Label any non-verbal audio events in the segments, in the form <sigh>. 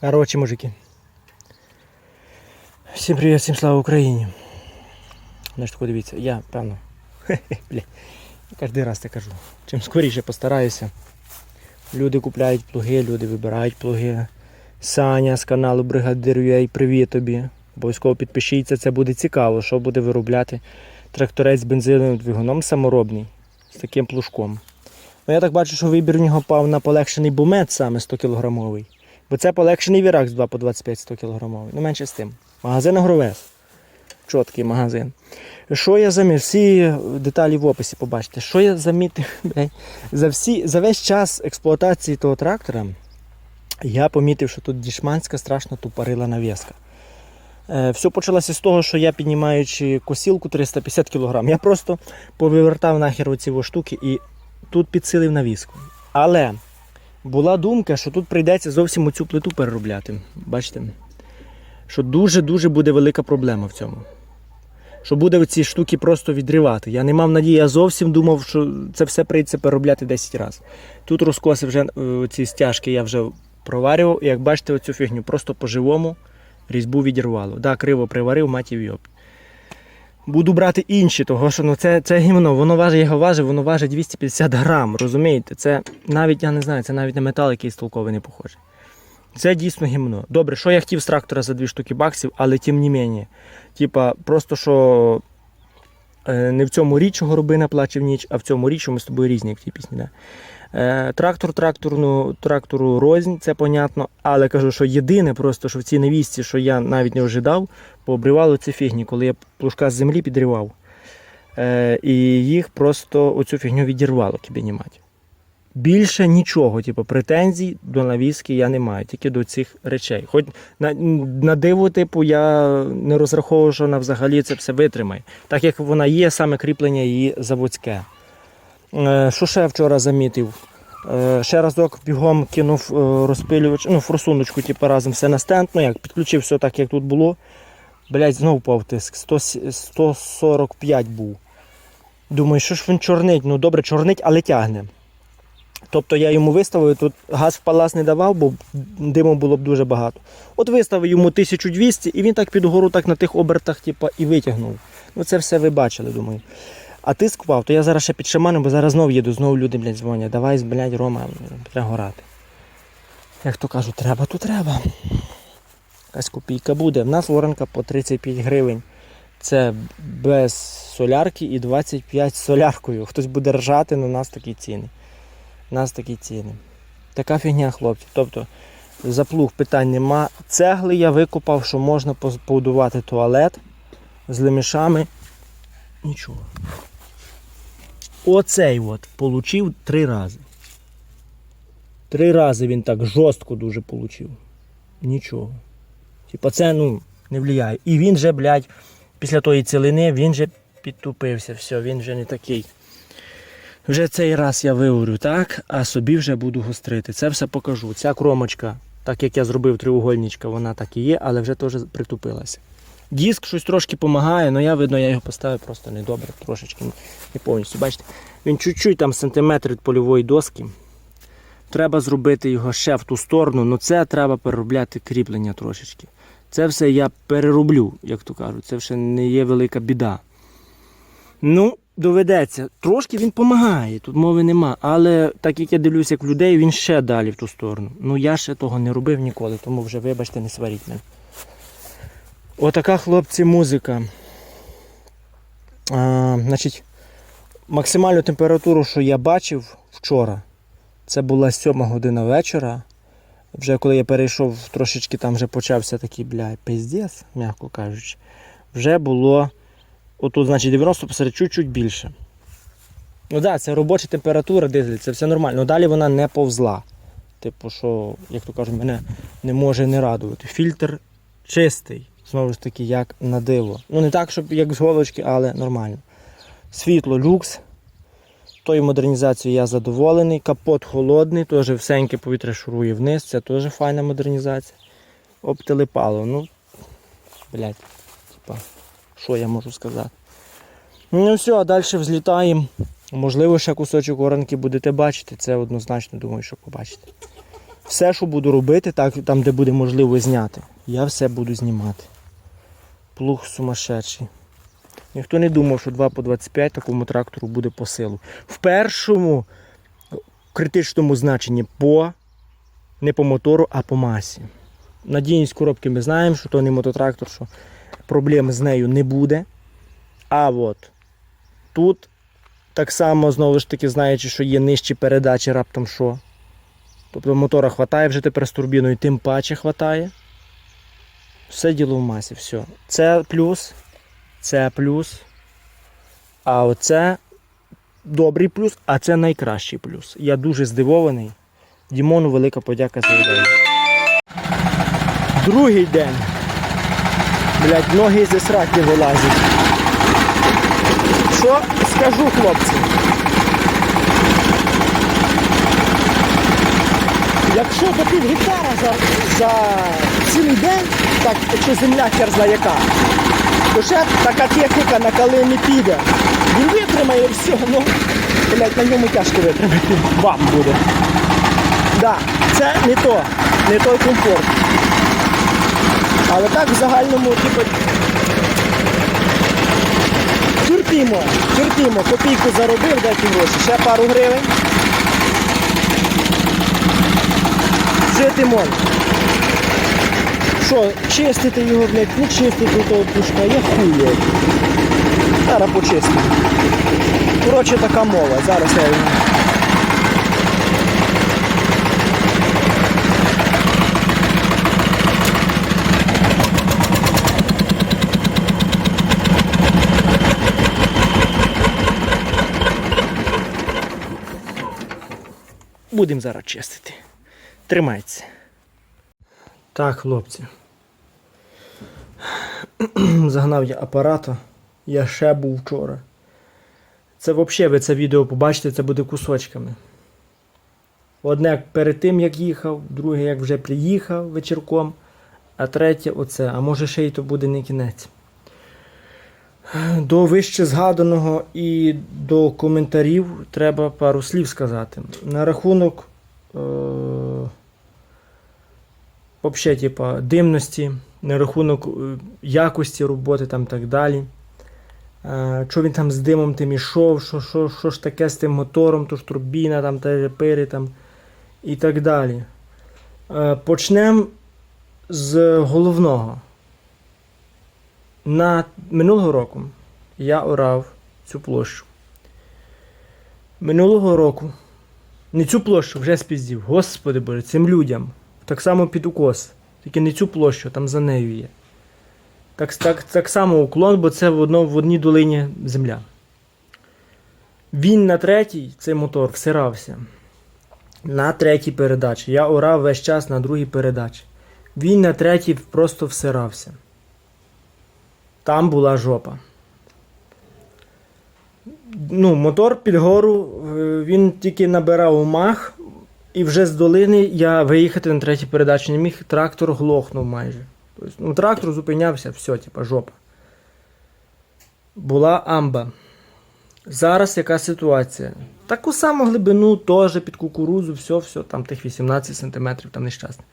Короче, мужики. Всім привіт, всім слава Україні. Значить, тако дивіться, я, певно, <laughs> бля, кожен раз це кажу. Чим скоріше постараюся. Люди купляють плуги, люди вибирають плуги. Саня з каналу Бригадир UA, привіт тобі. Обов'язково підпишіться, це буде цікаво, що буде виробляти тракторець з бензиновим двигуном саморобний з таким плужком. Ну, я так бачу, що вибір у нього пав на полегшений бумет саме 100 кілограмовий. Бо це полегшений вірак з 2 по 25 100 кілограмовий. Ну менше з тим. Магазин Агровес. Чоткий магазин. Що я замітив? Всі деталі в описі побачите. Що я замітив? <laughs> За, всі, за весь час експлуатації того трактора я помітив, що тут дішманська страшно тупорила навіска. Е, все почалося з того, що я піднімаючи косілку 350 кг, я просто повивертав нахер оці штуки і тут підсилив навіску. Але була думка, що тут прийдеться зовсім оцю плиту переробляти. Бачите? Що дуже-дуже буде велика проблема в цьому. Що буде ці штуки просто відривати. Я не мав надії, я зовсім думав, що це все прийдеться переробляти 10 разів. Тут розкоси вже е, ці стяжки я вже проварював. І як бачите, оцю фігню просто по-живому різьбу відірвало. Да, криво приварив, матів йоп. Буду брати інші, того що ну, це, це гімно, воно важить, його важив, воно важить 250 грам, розумієте? Це навіть, я не знаю, це навіть на метал якийсь толковий не похожий. Це дійсно гімно. Добре, що я хотів з трактора за дві штуки баксів, але тим не мені. Типа, просто що е, не в цьому річ горобина плаче в ніч, а в цьому річ, ми з тобою різні, як в тій пісні. Да? Е, трактор тракторну, трактору рознь, це понятно. Але кажу, що єдине, просто що в цій невісті, що я навіть не ожидав, пообривало ці фігні, коли я плужка з землі підривав. Е, і їх просто оцю фігню відірвало кібінімать. Більше нічого, типу, претензій до навіски я не маю, тільки до цих речей. Хоч на, на диво, типу, я не розраховував, що вона взагалі це все витримає. Так як вона є, саме кріплення її заводське. Е, Що ще вчора замітив? Е, Ще разок бігом кинув е, розпилювач, ну, форсуночку, типу, разом все на стенд. Ну як, підключив все так, як тут було. Блять, знову впав тиск. 100, 145 був. Думаю, що ж він чорнить? Ну добре, чорнить, але тягне. Тобто я йому виставив, тут газ в палас не давав, бо диму було б дуже багато. От виставив йому 1200 і він так під гору так на тих обертах типу, і витягнув. Ну це все ви бачили, думаю. А тиск впав, то я зараз ще під шаманом, бо зараз знову їду, знову люди, блядь, дзвонять. Давай, блядь, Рома, треба горати. Як то кажуть, треба, то треба. Якась копійка буде. В нас воронка по 35 гривень. Це без солярки і 25 з соляркою. Хтось буде ржати, але у нас такі ціни. У нас такі ціни. Така фігня, хлопці. Тобто за плуг питань нема. Цегли я викопав, що можна побудувати туалет з лемішами. Нічого. Оцей от получив три рази. Три рази він так жорстко дуже получив. Нічого. Типа це ну, не впливає. І він же, блядь, після тої цілини він же підтупився. Все, він вже не такий. Вже цей раз я виворю так, а собі вже буду гострити. Це все покажу. Ця кромочка, так як я зробив треугольничка, вона так і є, але вже теж притупилася. Диск щось трошки допомагає, але я видно, я його поставив просто недобре, трошечки не повністю. Бачите, він чуть-чуть там сантиметр від польової доски. Треба зробити його ще в ту сторону, але це треба переробляти кріплення трошечки. Це все я перероблю, як то кажуть. Це вже не є велика біда. Ну, доведеться. Трошки він допомагає, тут мови нема. Але так як я дивлюся, як людей, він ще далі в ту сторону. Ну я ще того не робив ніколи, тому вже, вибачте, не сваріть мене. Отака, хлопці, музика. А, значить, максимальну температуру, що я бачив вчора, це була 7 година вечора. Вже коли я перейшов, трошечки там вже почався такий, бля, пиздець, м'яко кажучи, вже було отут, значить, 90 посеред чуть-чуть більше. Ну так, да, це робоча температура дизель, це все нормально. Далі вона не повзла. Типу, що, як то кажуть, мене не може не радувати. Фільтр чистий, знову ж таки, як на диво. Ну не так, щоб як з голочки, але нормально. Світло люкс. Тою модернізацією я задоволений. Капот холодний, теж всеньке повітря шурує вниз, це теж файна модернізація. Обтелепало. Ну, блядь, типа, що я можу сказати? Ну все, а далі взлітаємо. Можливо, ще кусочок оранки будете бачити, це однозначно думаю, що побачите. Все, що буду робити, так, там, де буде можливо зняти, я все буду знімати. Плуг сумасшедший. Ніхто не думав, що 2 по 25 такому трактору буде по силу. В першому критичному значенні по, не по мотору, а по масі. Надійність коробки ми знаємо, що то не мототрактор, що проблем з нею не буде. А от тут так само, знову ж таки, знаючи, що є нижчі передачі, раптом що. Тобто мотора хватає вже тепер з турбіною, тим паче хватає. Все діло в масі, все. Це плюс, це плюс. А оце добрий плюс, а це найкращий плюс. Я дуже здивований. Дімону велика подяка за ідею. Другий день. Блять, ноги зі сраки вилазять. Що скажу, хлопці? Якщо до пів гектара за, за цілий день, так, якщо земля херзла яка, то ще така техніка на коли не піде. Він витримає все, ну, блядь, на ньому тяжко витримати. Вам буде. Да, це не то, не той комфорт. Але так в загальному, типу, терпімо, терпімо, копійку заробив, деякі гроші, ще пару гривень. Жити можна. Що, чистити його, блядь, не чистити того пушка, я хуй. Зараз почистимо. Коротше, така мова. Зараз я. його- Будемо зараз чистити. Тримайтеся. Так, хлопці. <clears throat> Загнав я апарата. Я ще був вчора. Це взагалі ви це відео побачите, це буде кусочками. Одне перед тим, як їхав, друге, як вже приїхав вечірком, а третє оце. А може ще й то буде не кінець. До вище згаданого і до коментарів треба пару слів сказати. На рахунок е- вообще, типа, димності, на рахунок е, якості роботи там так далі. Е, Що він там з димом тим ішов, що, що, що ж таке з тим мотором, то ж турбіна, там терепири там і так далі. Е, Почнемо з головного. На минулого року я орав цю площу. Минулого року. Не цю площу вже спіздів. Господи Боже, цим людям. Так само під укос. Тільки не цю площу, там за нею є. Так, так, так само уклон, бо це в, одно, в одній долині земля. Він на третій, цей мотор, всирався. На третій передачі. Я орав весь час на другій передачі. Він на третій просто всирався. Там була жопа. Ну, мотор під гору, е, він тільки набирав мах, і вже з долини я виїхати на третій передачі не міг, трактор глохнув майже. Тобто, ну, трактор зупинявся, все, типа, жопа. Була амба. Зараз яка ситуація? Таку саму глибину теж під кукурузу, все, все, там тих 18 см, там нещасне.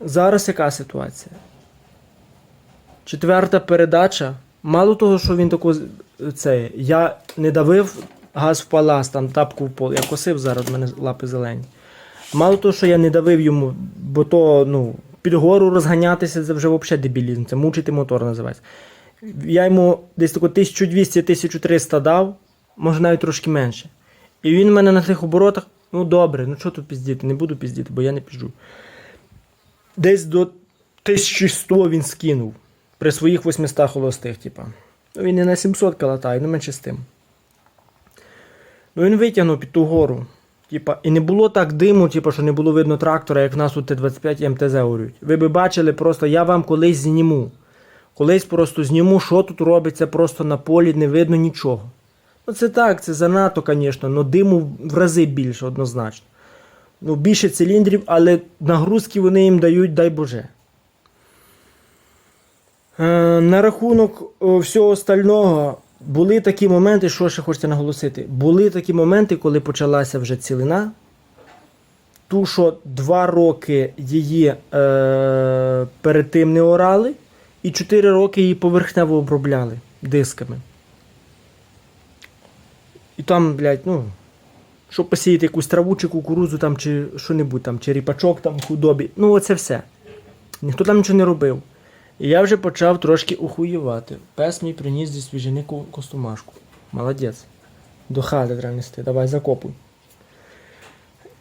Зараз яка ситуація? Четверта передача. Мало того, що він тако це, я не давив газ в палас, там тапку в пол. Я косив зараз, в мене лапи зелені. Мало того, що я не давив йому, бо то ну, під гору розганятися це вже взагалі дебілізм. Це мучити мотор називається. Я йому десь тако 1200-1300 дав, може навіть трошки менше. І він в мене на тих оборотах, ну добре, ну що тут піздіти, не буду піздіти, бо я не піжу. Десь до 1100 він скинув при своїх 800 холостих, типа. Ну, він не на 700 калатає, ну менше з тим. Ну він витягнув під ту гору. Типа, і не було так диму, типа, що не було видно трактора, як в нас тут Т-25 і МТЗ горють. Ви би бачили просто, я вам колись зніму. Колись просто зніму, що тут робиться, просто на полі не видно нічого. Ну це так, це занадто, звісно, але диму в рази більше однозначно. Ну, більше циліндрів, але нагрузки вони їм дають, дай Боже. Е, на рахунок всього остального, були такі моменти, що ще хочеться наголосити. Були такі моменти, коли почалася вже цілина. Ту, що два роки її е, перед тим не орали, і 4 роки її поверхнево обробляли дисками. І там, блядь, ну, щоб посіяти якусь траву чи кукурудзу там, чи що-небудь там, чи ріпачок там худобі. Ну, оце все. Ніхто там нічого не робив. І я вже почав трошки ухуєвати. Пес мій приніс зі свіжини ку- костомашку. Молодець. До хати треба нести. Давай закопуй.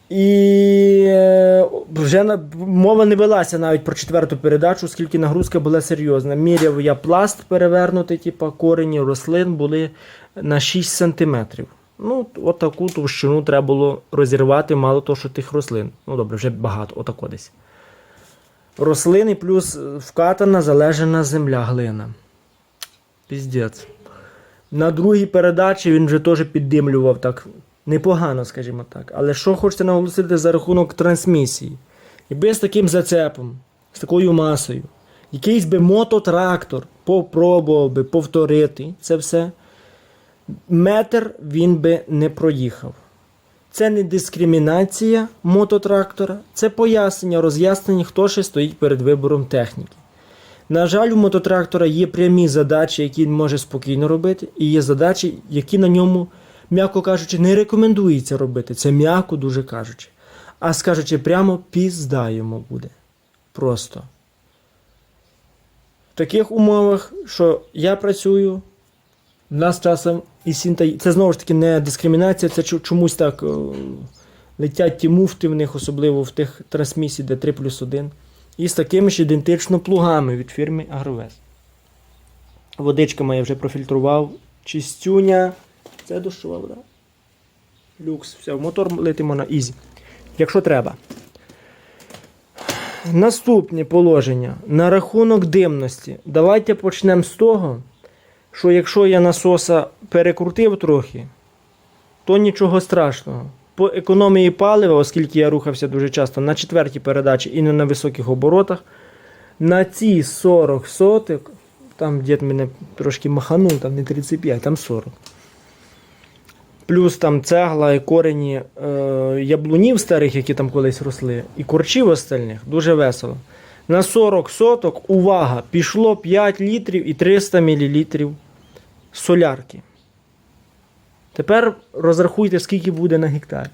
І е, вже мова не велася навіть про четверту передачу, оскільки нагрузка була серйозна. Міряв я пласт перевернутий, типу, корені рослин були на 6 см. Ну, от таку товщину треба було розірвати, мало того, що тих рослин. Ну добре, вже багато, отако десь. Рослини плюс е, вкатана залежена земля глина. Піздець. На другій передачі він вже теж піддимлював так непогано, скажімо так. Але що хочеться наголосити за рахунок трансмісії? Якби з таким зацепом, з такою масою, якийсь би мототрактор попробував би повторити це все, метр він би не проїхав. Це не дискримінація мототрактора, це пояснення, роз'яснення, хто ще стоїть перед вибором техніки. На жаль, у мототрактора є прямі задачі, які він може спокійно робити, і є задачі, які на ньому, м'яко кажучи, не рекомендується робити. Це м'яко дуже кажучи. А скажучи прямо, пізда йому буде. Просто. В таких умовах, що я працюю, нас часом і сінта. Це знову ж таки не дискримінація, це чомусь так е, летять ті муфти в них, особливо в тих трансмісій, де 3 плюс 1. І з такими ж ідентично плугами від фірми Агровес. Водичка моя вже профільтрував. Чистюня. Це дощова вода. Люкс. Все, мотор летимо на ізі. Якщо треба. Наступне положення. На рахунок димності. Давайте почнемо з того, що якщо я насоса перекрутив трохи, то нічого страшного. По економії палива, оскільки я рухався дуже часто на четвертій передачі і не на високих оборотах, на ці 40 соток, там дід мене трошки маханув, там не 35, там 40. Плюс там цегла і корені е, яблунів старих, які там колись росли, і корчів остальних, дуже весело. На 40 соток, увага, пішло 5 літрів і 300 мл солярки. Тепер розрахуйте, скільки буде на гектар.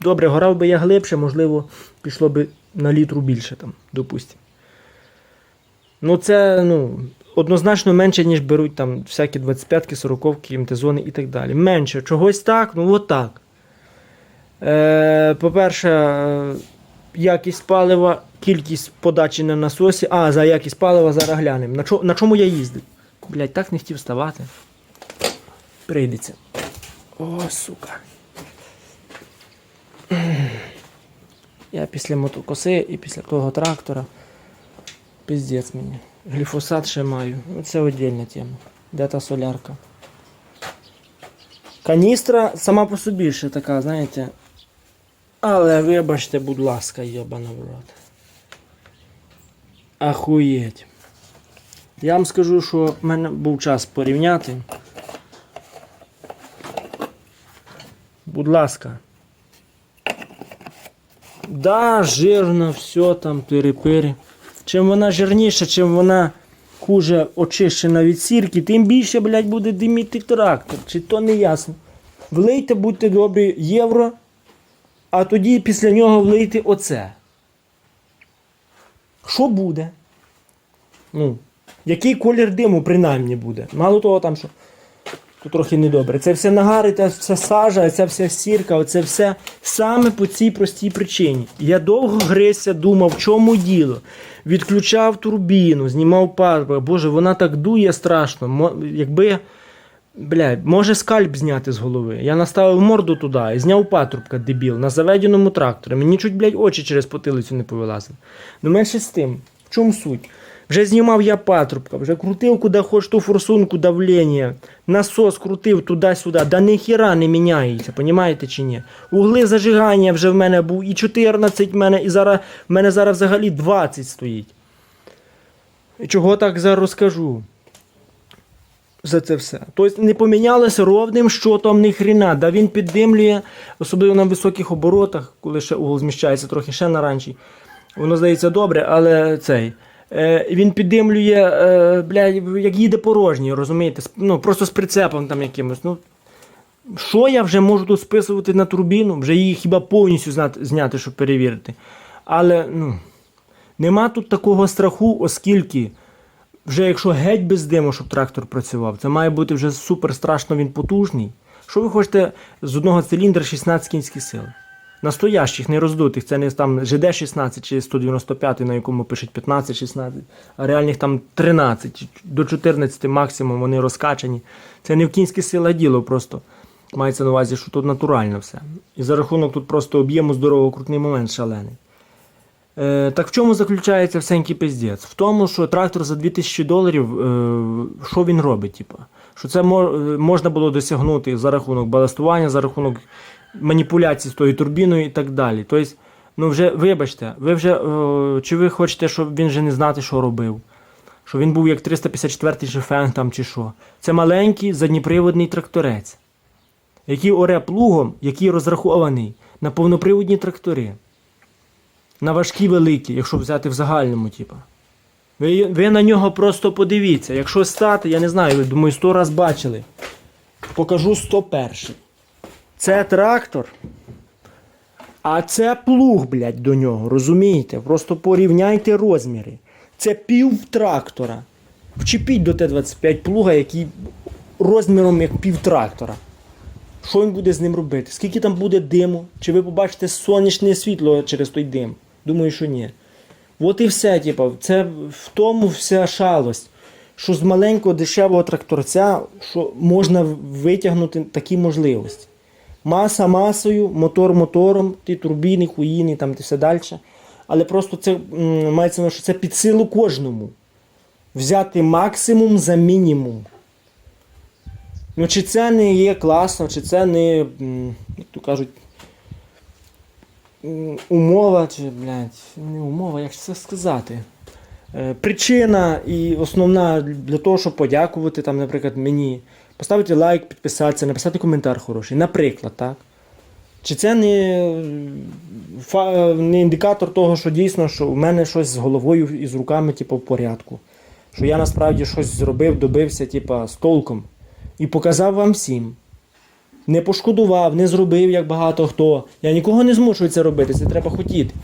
Добре, горав би я глибше, можливо, пішло би на літру більше, там, допустимо. Ну, це ну, однозначно менше, ніж беруть там всякі 25-ки, 40-ки, МТ-зони і так далі. Менше. Чогось так, ну от. Е, по-перше, якість палива, кількість подачі на насосі. А, за якість палива зараз глянемо. На, чо- на чому я їздив? Блять, так не хотів вставати. Прийдеться. О, сука. Я після мотокоси і після того трактора. Піздець мені. Гліфосат ще маю. Це віддільна тема. Де та солярка? Каністра сама по собі ще така, знаєте. Але вибачте, будь ласка, йобана в рот. Ахуєть. Я вам скажу, що в мене був час порівняти. Будь ласка. Да, жирно, все там, тири-пири. Чим вона жирніша, чим вона хуже очищена від сірки, тим більше, блядь, буде диміти трактор. Чи то не ясно. Влийте, будьте добрі, євро, а тоді після нього влийте оце. Що буде? Ну, який колір диму принаймні буде? Мало того, там що. Тут трохи недобре. Це все нагари, це все сажа, це вся сірка, це все саме по цій простій причині. Я довго грився, думав, в чому діло. Відключав турбіну, знімав патрубок. Боже, вона так дує страшно. Якби. Бля, може скальп зняти з голови. Я наставив морду туди і зняв патрубка, дебіл, на заведеному тракторі. Мені чуть, блядь, очі через потилицю не повилазили. Ну менше з тим. В чому суть? Вже знімав я патрубка, вже крутив куди хоч ту форсунку давлення, насос крутив туди-сюди, да ніхіра не міняється, понімаєте чи ні? Угли зажигання вже в мене був і 14 в мене, і зараз в мене зараз взагалі 20 стоїть. Чого так зараз розкажу? За це все. Тобто не помінялося ровним, що там ні хрена. Да він піддимлює, особливо на високих оборотах, коли ще угол зміщається трохи ще наранчі. Воно здається добре, але цей. Е, він піддимлює, е, блядь, як їде порожній, розумієте? Ну, просто з прицепом там якимось. Ну, що я вже можу тут списувати на турбіну? Вже її хіба повністю зняти, щоб перевірити. Але ну, нема тут такого страху, оскільки вже якщо геть без диму, щоб трактор працював, це має бути вже супер страшно він потужний. Що ви хочете з одного циліндра 16 кінських сил? Настоящих, не роздутих, це не там ЖД-16 чи 195, на якому пишуть 15-16, а реальних там 13 до 14 максимум вони розкачані. Це не в кінських силах діло просто. Мається на увазі, що тут натурально все. І за рахунок тут просто об'єму здорового крутний момент шалений. Е, так в чому заключається всенький пиздець? В тому, що трактор за 2000 доларів, е, що він робить? Типу? Що це е, можна було досягнути за рахунок баластування, за рахунок маніпуляцій з тою турбіною і так далі. Тобто, ну вже вибачте, ви вже, е, чи ви хочете, щоб він вже не знати, що робив? Що він був як 354-й Шефен там чи що. Це маленький задніприводний тракторець, який оре плугом, який розрахований на повноприводні трактори на важкі великі, якщо взяти в загальному, типу. Ви, ви на нього просто подивіться. Якщо стати, я не знаю, ви думаю, 100 раз бачили. Покажу 101. Це трактор. А це плуг, блядь, до нього, розумієте? Просто порівняйте розміри. Це пів трактора. Вчепіть до Т-25 плуга, який розміром як пів трактора. Що він буде з ним робити? Скільки там буде диму? Чи ви побачите сонячне світло через той дим? Думаю, що ні. От і все, типу, це в тому вся шалость. Що з маленького дешевого тракторця що можна витягнути такі можливості. Маса масою, мотор мотором, ті турбіни, хуїни, там і все далі. Але просто це мається на що це під силу кожному. Взяти максимум за мінімум. Ну, чи це не є класно, чи це не, як то кажуть, умова, чи, блядь, не умова, як це сказати. Е, Причина і основна для того, щоб подякувати, там, наприклад, мені, поставити лайк, підписатися, написати коментар хороший. Наприклад, так? Чи це не, е, не індикатор того, що дійсно що у мене щось з головою і з руками, типу, в порядку? Що я насправді щось зробив, добився, типу, з толком. І показав вам всім. Не пошкодував, не зробив, як багато хто. Я нікого не змушую це робити, це треба хотіти.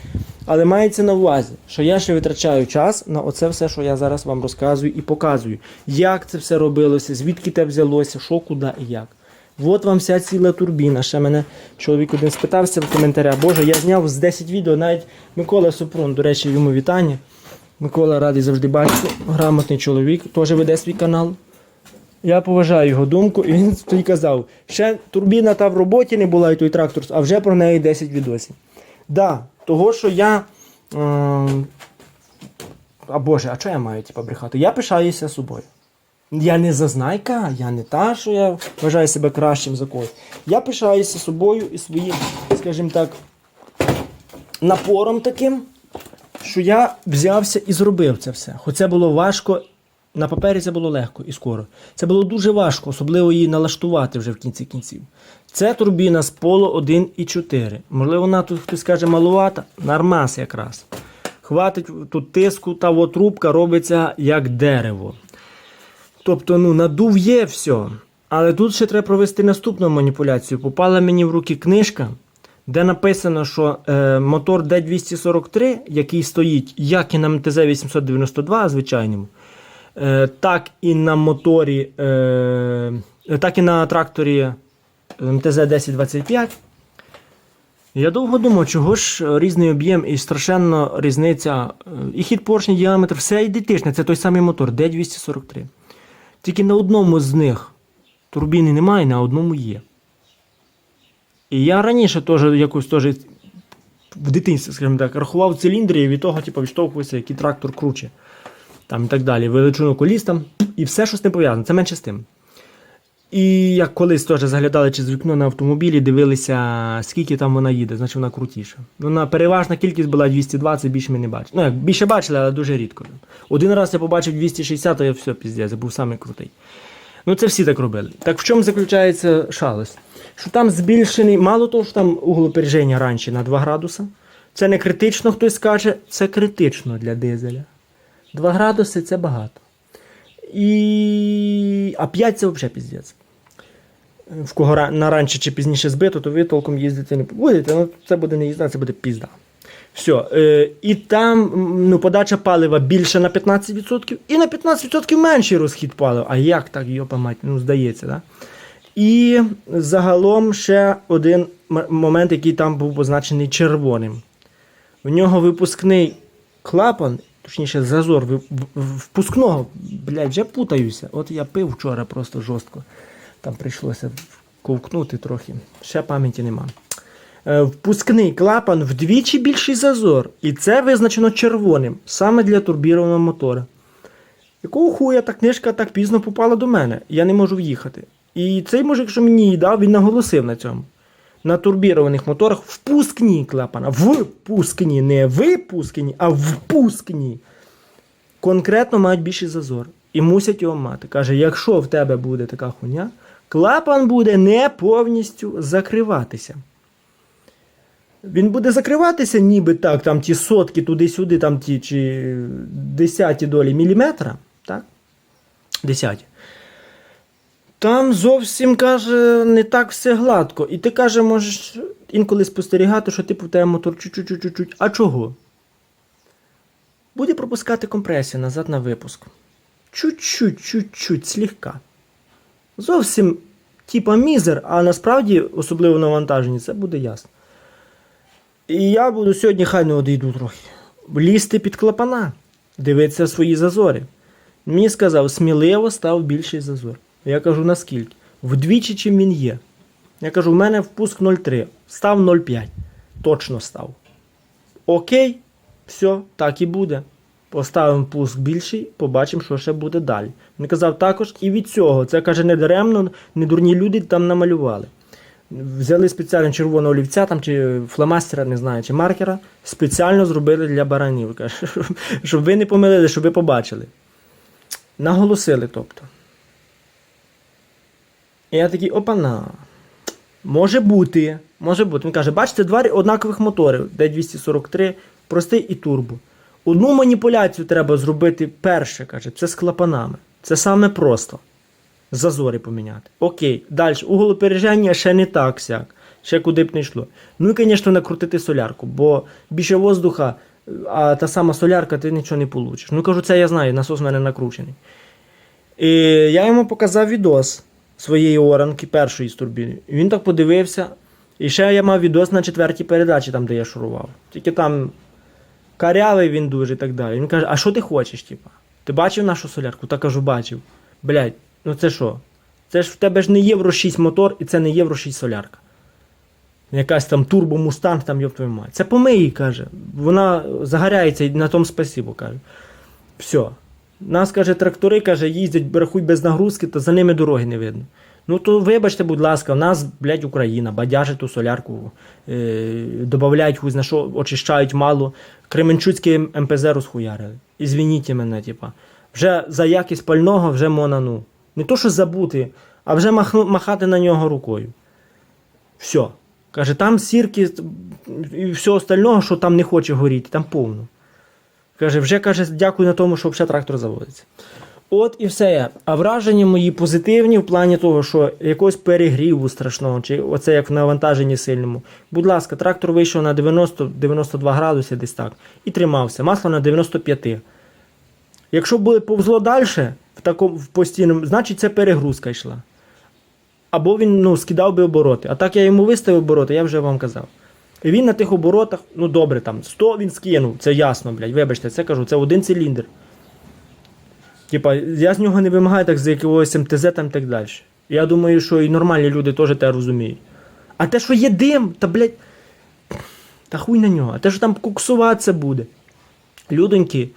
Але мається на увазі, що я ще витрачаю час на оце все, що я зараз вам розказую і показую. Як це все робилося, звідки те взялося, що, куди і як. От вам вся ціла турбіна. Ще мене чоловік один спитався в коментарях. Боже, я зняв з 10 відео, навіть Микола Супрун, до речі, йому вітання. Микола радий завжди бачити. Грамотний чоловік, теж веде свій канал. Я поважаю його думку, і він тоді казав, ще турбіна та в роботі не була, і той трактор, а вже про неї 10 відосів. Да, того, що я. Ем, а Боже, а що я маю типу, брехати? Я пишаюся собою. Я не зазнайка, я не та, що я вважаю себе кращим за когось. Я пишаюся собою і своїм, скажімо так, напором таким, що я взявся і зробив це все. Хоч це було важко, на папері це було легко і скоро. Це було дуже важко, особливо її налаштувати вже в кінці кінців. Це турбіна з поло 1,4. Можливо, вона тут хтось скаже малувата, нормас якраз. Хватить тут тиску, та от трубка робиться як дерево. Тобто, ну, надув є все. Але тут ще треба провести наступну маніпуляцію. Попала мені в руки книжка, де написано, що е, мотор D243, який стоїть як і на МТЗ 892 звичайному, так і на моторі, е, так і на тракторі МТЗ 1025. Я довго думав, чого ж різний об'єм і страшенно різниця. е, І хід поршня, діаметр, все ідентичне. Це той самий мотор D243. Тільки на одному з них турбіни немає, на одному є. І я раніше теж якось теж в дитинстві, скажімо так, рахував циліндри і від того типу, відштовхувався, який трактор круче. Там і так далі. Величину коліс і все, що з тим пов'язано. Це менше з тим. І як колись теж заглядали через вікно на автомобілі, дивилися, скільки там вона їде, значить вона крутіша. Вона переважна кількість була 220, більше ми не бачили. Ну, як більше бачили, але дуже рідко. Один раз я побачив 260, то я все, піздець, я був самий крутий. Ну це всі так робили. Так в чому заключається шалость? Що там збільшений, мало того, що там угол опереження раніше на 2 градуса. Це не критично, хтось скаже, це критично для дизеля. 2 градуси це багато. І... А 5 це взагалі піздець. В кого на раніше чи пізніше збито, то ви толком їздити не будете. Ну, це буде не їзда, це буде пізда. Все. Е, і там ну, подача палива більше на 15%, і на 15% менший розхід палива. А як так, йопа мать, ну здається, да? І загалом ще один момент, який там був позначений червоним. В нього випускний клапан, точніше, зазор впускного, блядь, вже путаюся. От я пив вчора просто жорстко. Там прийшлося ковкнути трохи. Ще пам'яті нема. Е, Впускний клапан вдвічі більший зазор. І це визначено червоним, саме для турбірованого мотора. Якого хуя та книжка так пізно попала до мене? Я не можу в'їхати. І цей мужик, що мені її дав, він наголосив на цьому. На турбірованих моторах впускні клапана. Впускні, не випускні, а впускні. Конкретно мають більший зазор. І мусять його мати. Каже, якщо в тебе буде така хуйня, клапан буде не повністю закриватися. Він буде закриватися, ніби так, там ті сотки туди-сюди, там ті чи десяті долі міліметра, так? Десяті. Там зовсім каже, не так все гладко. І ти каже, можеш інколи спостерігати, що типу в тебе мотор чуть-чуть-чуть. А чого? Буде пропускати компресію назад на випуск. Чуть-чуть, чуть-чуть, слегка. Зовсім, типа мізер, а насправді, особливо навантажені, це буде ясно. І я буду сьогодні, хай не одійду трохи. Лізти під клапана, дивитися свої зазори. Мені сказав, сміливо став більший зазор. Я кажу, наскільки? Вдвічі, чим він є. Я кажу, в мене впуск 0,3, став 0,5. Точно став. Окей, все, так і буде. Поставимо пуск більший, побачимо, що ще буде далі. Він казав також і від цього. Це каже, не даремно, не дурні люди там намалювали. Взяли спеціально червоного олівця там, чи фломастера, не знаю, чи маркера, спеціально зробили для баранів. Каже, <laughs> щоб ви не помилили, щоб ви побачили. Наголосили, тобто. І я такий, опана. Може бути. Може бути. Він каже, бачите, два однакових мотори, D243, простий і турбо. Одну маніпуляцію треба зробити перше, каже, це з клапанами. Це саме просто. Зазори поміняти. Окей, далі. Угол опереження ще не так сяк. Ще куди б не йшло. Ну і, звісно, накрутити солярку, бо більше воздуха, а та сама солярка, ти нічого не получиш. Ну кажу, це я знаю, насос в мене накручений. І я йому показав відос своєї оранки, першої з турбіни. І він так подивився. І ще я мав відос на четвертій передачі, там, де я шурував. Тільки там карявий він дуже і так далі. Він каже, а що ти хочеш, типа? Ти бачив нашу солярку? Та кажу, бачив. Блять, ну це що? Це ж в тебе ж не Євро 6 мотор і це не Євро 6 солярка. Якась там турбо мустанг, там йоп твою мать. Це помий, каже. Вона загоряється і на тому спасибо, каже. Все. Нас, каже, трактори, каже, їздять, рахуй без нагрузки, то за ними дороги не видно. Ну то вибачте, будь ласка, в нас, блядь, Україна, бадяжить ту солярку, е, додають хуй на що, очищають мало. Кременчуцьке МПЗ розхуярили. І звініть мене, типа. Вже за якість пального вже можна, ну. Не то, що забути, а вже махну, махати на нього рукою. Все. Каже, там сірки і все остального, що там не хоче горіти, там повно. Каже, вже каже, дякую на тому, що вже трактор заводиться. От і все. А враження мої позитивні в плані того, що якогось перегріву страшного, чи оце як в навантаженні сильному. Будь ласка, трактор вийшов на 90-92 градуси десь так. І тримався. Масло на 95. Якщо б повзло далі, в такому в постійному, значить це перегрузка йшла. Або він ну, скидав би обороти. А так я йому виставив обороти, я вже вам казав. І він на тих оборотах, ну добре, там 100 він скинув, це ясно, блядь, вибачте, це кажу, це один циліндр. Типа, я з нього не вимагаю так за якогось МТЗ там і так далі. Я думаю, що і нормальні люди теж те розуміють. А те, що є дим, та блядь, та хуй на нього. А те, що там куксуватися буде. Людоньки,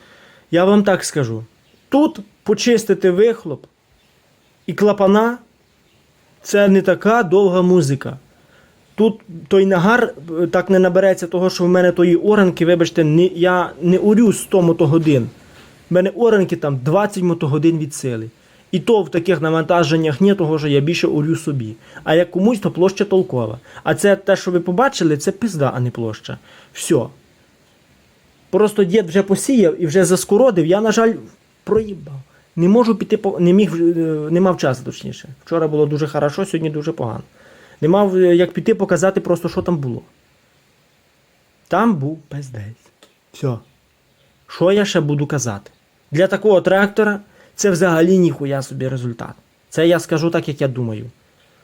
я вам так скажу. Тут почистити вихлоп і клапана це не така довга музика. Тут той нагар е, так не набереться того, що в мене тої оранки, вибачте, не, я не урю 100 мотогодин. В мене оранки там 20 мотогодин від сили. І то в таких навантаженнях ні, того що я більше урю собі. А як комусь, то площа толкова. А це те, що ви побачили, це пизда, а не площа. Все. Просто дід вже посіяв і вже заскородив, я, на жаль, проїбав. Не можу піти. Не міг, е, не мав часу, точніше. Вчора було дуже хорошо, сьогодні дуже погано. Не мав е, як піти показати просто, що там було. Там був пиздець. Все. Що я ще буду казати? Для такого трактора це взагалі ніхуя собі результат. Це я скажу так, як я думаю.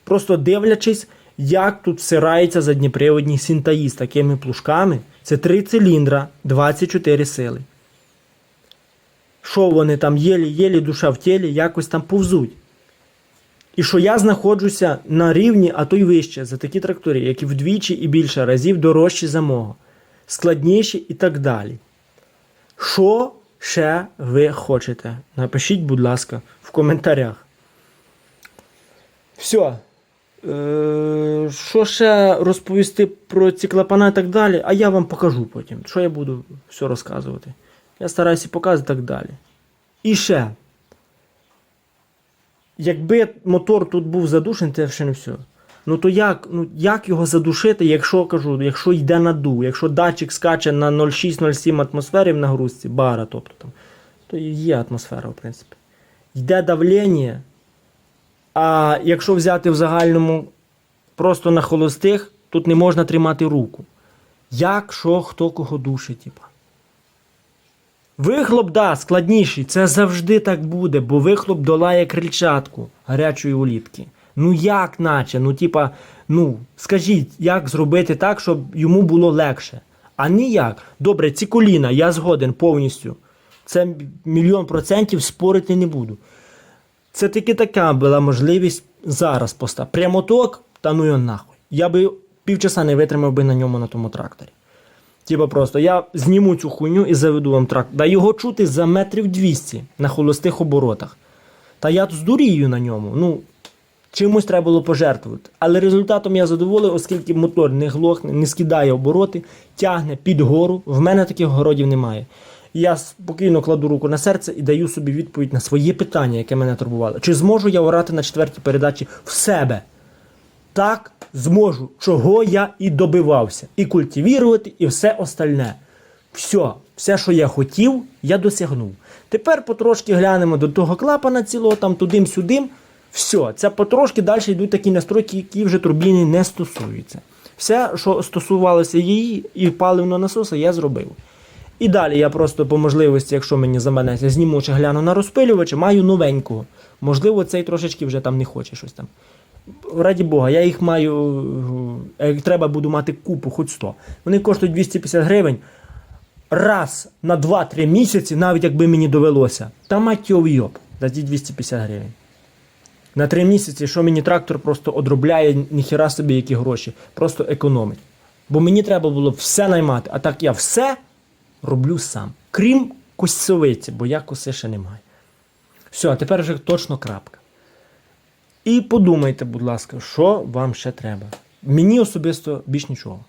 Просто дивлячись, як тут всирається задніприводні синтаї з такими плужками, це три циліндра, 24 сили. Що вони там єлі-єлі душа в тілі, якось там повзуть. І що я знаходжуся на рівні, а то й вище, за такі трактори, які вдвічі і більше разів дорожчі за мого, складніші і так далі. Що ще ви хочете? Напишіть, будь ласка, в коментарях. Все. Е, що ще розповісти про ці клапана і так далі, а я вам покажу потім, що я буду все розказувати. Я стараюся показувати і так далі. І ще. Якби мотор тут був задушений, це ще не все. Ну то як, ну як його задушити, якщо кажу, якщо йде надув, якщо датчик скаче на 0,6-0,7 атмосфери в нагрузці, бара, тобто там, то є атмосфера, в принципі. Йде давлення, а якщо взяти в загальному просто на холостих, тут не можна тримати руку. Як, що, хто кого душить, типа. Вихлоп, да, складніший, це завжди так буде, бо вихлоп долає крильчатку гарячої улітки. Ну як наче? Ну, типа, ну, скажіть, як зробити так, щоб йому було легше? А ніяк. Добре, ці коліна, я згоден повністю. Це мільйон процентів спорити не буду. Це тільки така була можливість зараз поставити. Прямоток, та ну його нахуй. Я би півчаса не витримав би на ньому на тому тракторі. Типа просто я зніму цю хуйню і заведу вам трактор. Да його чути за метрів 200 на холостих оборотах. Та я здурію на ньому. Ну, чимось треба було пожертвувати. Але результатом я задоволений, оскільки мотор не глохне, не скидає обороти, тягне під гору. В мене таких городів немає. Я спокійно кладу руку на серце і даю собі відповідь на своє питання, яке мене турбувало. Чи зможу я орати на четвертій передачі в себе? Так, зможу, чого я і добивався. І культивірувати, і все остальне. Все, все, що я хотів, я досягнув. Тепер потрошки глянемо до того клапана цілого, там тудим-сюдим. Все, це потрошки далі йдуть такі настройки, які вже турбіни не стосуються. Все, що стосувалося її і паливного насоса, я зробив. І далі я просто по можливості, якщо мені заманеться, зніму чи гляну на розпилювача, маю новенького. Можливо, цей трошечки вже там не хоче щось там. Раді Бога, я їх маю. е, Як треба буду мати купу, хоч 100. Вони коштують 250 гривень. Раз на 2-3 місяці, навіть якби мені довелося, та мать його за ті 250 гривень. На 3 місяці, що мені трактор просто одробляє, ніхіра собі які гроші, просто економить. Бо мені треба було все наймати, а так я все роблю сам. Крім косовиці, бо я коси ще не маю. Все, а тепер вже точно крапка. І подумайте, будь ласка, що вам ще треба. Мені особисто більш нічого.